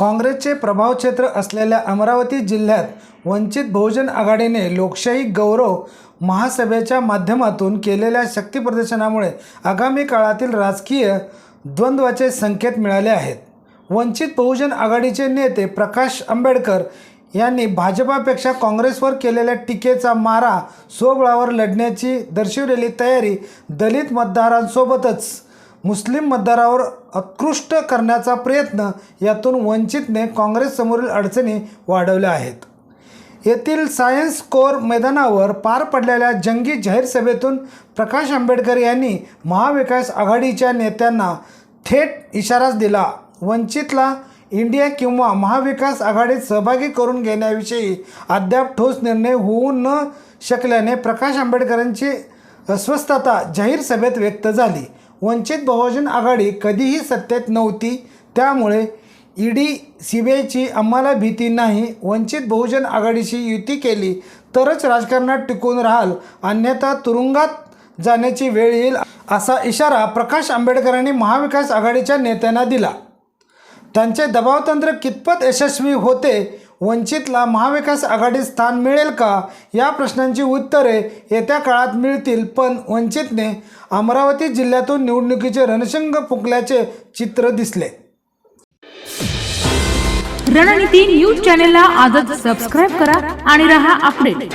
काँग्रेसचे प्रभाव क्षेत्र असलेल्या अमरावती जिल्ह्यात वंचित बहुजन आघाडीने लोकशाही गौरव महासभेच्या माध्यमातून केलेल्या शक्तीप्रदर्शनामुळे आगामी काळातील राजकीय द्वंद्वाचे संकेत मिळाले आहेत. वंचित बहुजन आघाडीचे नेते प्रकाश आंबेडकर यांनी भाजपापेक्षा काँग्रेसवर केलेल्या टीकेचा मारा स्वबळावर लढण्याची दर्शवलेली तयारी दलित मतदारांसोबतच मुस्लिम मतदारावर उत्कृष्ट करण्याचा प्रयत्न यातून वंचितने काँग्रेससमोरील अडचणी वाढवल्या आहेत. येथील सायन्स कोर मैदानावर पार पडलेल्या जंगी जाहीर सभेतून प्रकाश आंबेडकर यांनी महाविकास आघाडीच्या नेत्यांना थेट इशाराच दिला. वंचितला इंडिया किंवा महाविकास आघाडीत सहभागी करून घेण्याविषयी अद्याप ठोस निर्णय होऊ न शकल्याने प्रकाश आंबेडकरांची अस्वस्थता जाहीर सभेत व्यक्त झाली. वंचित बहुजन आघाडी कधीही सत्तेत नव्हती. त्यामुळे ईडी सी बी आम्हाला भीती नाही. वंचित बहुजन आघाडीशी युती केली तरच राजकारणात टिकून राहाल. अन्यथा तुरुंगात जाण्याची वेळ येईल असा इशारा प्रकाश आंबेडकरांनी महाविकास आघाडीच्या नेत्यांना दिला. त्यांचे दबावतंत्र कितपत यशस्वी होते वंचितला महाविकास आघाडीत स्थान मिळेल का? या प्रश्नांची उत्तरे येत्या काळात मिळतील पण वंचितने अमरावती जिल्ह्यातून निवडणुकीचे रणशिंग फुंकल्याचे चित्र दिसले. रणनीती न्यूज चॅनेलला आजच सबस्क्राईब करा आणि रहा अपडेट.